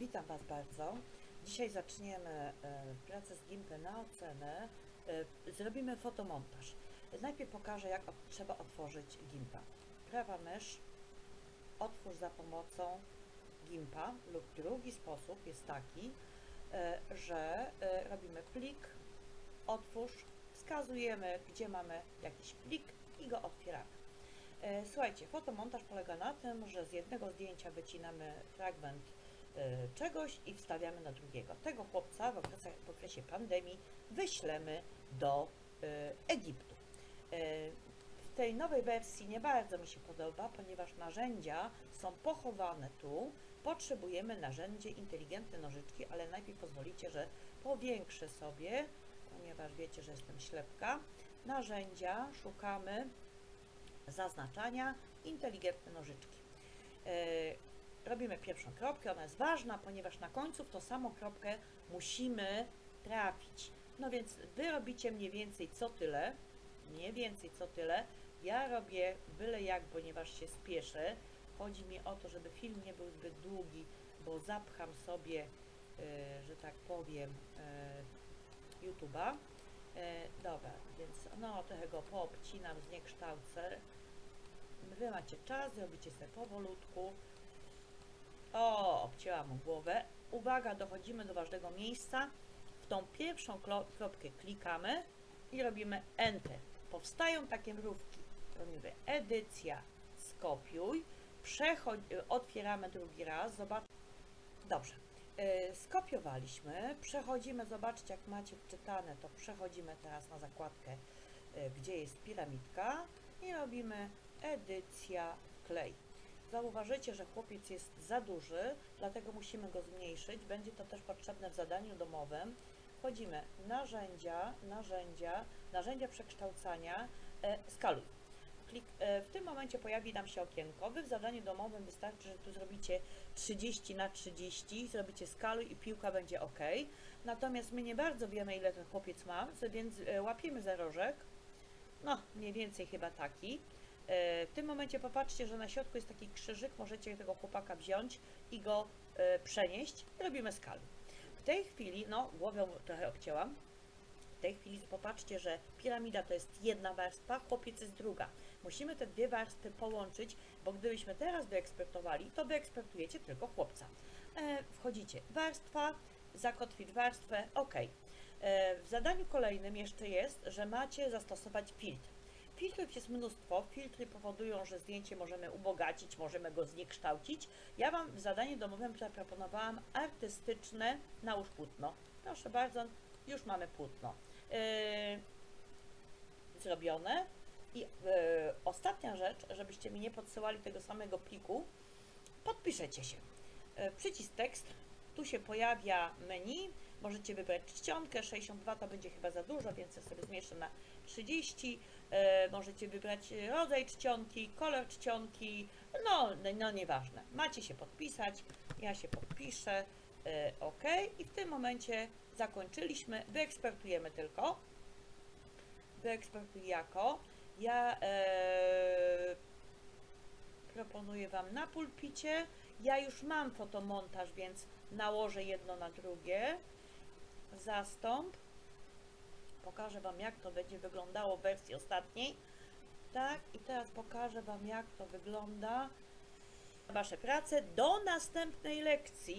Witam Was bardzo. Dzisiaj zaczniemy e, pracę z Gimpy na ocenę. E, Zrobimy fotomontaż. Najpierw pokażę, jak trzeba otworzyć Gimpa. Prawa mysz, otwórz za pomocą Gimpa lub drugi sposób jest taki, e, że robimy plik, otwórz, wskazujemy, gdzie mamy jakiś plik i go otwieramy. Słuchajcie, fotomontaż polega na tym, że z jednego zdjęcia wycinamy fragment czegoś i wstawiamy na drugiego. Tego chłopca w okresie, w okresie pandemii wyślemy do e, Egiptu. E, W tej nowej wersji nie bardzo mi się podoba, ponieważ narzędzia są pochowane tu. Potrzebujemy narzędzie inteligentne nożyczki, ale najpierw pozwolicie, że powiększę sobie, ponieważ wiecie, że jestem ślepka. Narzędzia szukamy zaznaczania inteligentne nożyczki. Robimy pierwszą kropkę, ona jest ważna, ponieważ na końcu w tą samą kropkę musimy trafić. No więc wy robicie mniej więcej co tyle, mniej więcej co tyle. Ja robię byle jak, ponieważ się spieszę. Chodzi mi o to, żeby film nie był zbyt długi, bo zapcham sobie, e, że tak powiem, e, YouTube'a. E, dobra, więc no trochę go poobcinam, zniekształcę. Wy macie czas, robicie sobie powolutku. O, obcięłam mu głowę. Uwaga, dochodzimy do ważnego miejsca. W tą pierwszą kropkę klikamy i robimy Enter. Powstają takie mrówki. Robimy edycja, skopiuj. Przechodź, otwieramy drugi raz. Zobacz. Dobrze. Yy, skopiowaliśmy. Przechodzimy, zobaczcie jak macie wczytane, to przechodzimy teraz na zakładkę, yy, gdzie jest piramidka i robimy edycja klej. Zauważycie, że chłopiec jest za duży, dlatego musimy go zmniejszyć. Będzie to też potrzebne w zadaniu domowym. Wchodzimy narzędzia, narzędzia, narzędzia przekształcania, e, skaluj. E, w tym momencie pojawi nam się okienko. Wy w zadaniu domowym wystarczy, że tu zrobicie 30 na 30, zrobicie skaluj i piłka będzie ok. Natomiast my nie bardzo wiemy, ile ten chłopiec ma, więc e, łapiemy za rożek. No, mniej więcej chyba taki. E, W tym momencie popatrzcie, że na środku jest taki krzyżyk, możecie tego chłopaka wziąć i go e, przenieść i robimy skalu. W tej chwili, no głowę trochę obcięłam, w tej chwili popatrzcie, że piramida to jest jedna warstwa, chłopiec jest druga. Musimy te dwie warstwy połączyć, bo gdybyśmy teraz wyekspertowali, to wyekspertujecie tylko chłopca. E, wchodzicie, warstwa, zakotwić warstwę, ok. W zadaniu kolejnym jeszcze jest, że macie zastosować filtr. Filtrów jest mnóstwo. Filtry powodują, że zdjęcie możemy ubogacić, możemy go zniekształcić. Ja Wam w zadaniu domowym zaproponowałam artystyczne nałóż płótno. Proszę bardzo, już mamy płótno. Yy, zrobione. I yy, ostatnia rzecz, żebyście mi nie podsyłali tego samego pliku, podpiszecie się. Yy, przycisk tekst, tu się pojawia menu, możecie wybrać czcionkę, 62 to będzie chyba za dużo, więc ja sobie zmniejszę na 30. E, możecie wybrać rodzaj czcionki, kolor czcionki, no, no, no nieważne. Macie się podpisać, ja się podpiszę, e, OK i w tym momencie zakończyliśmy, wyekspertujemy tylko. Wyekspertuj jako. Ja e, proponuję Wam na pulpicie. Ja już mam fotomontaż, więc nałożę jedno na drugie. Zastąp. Pokażę Wam, jak to będzie wyglądało w wersji ostatniej. Tak, i teraz pokażę Wam, jak to wygląda. Wasze prace do następnej lekcji.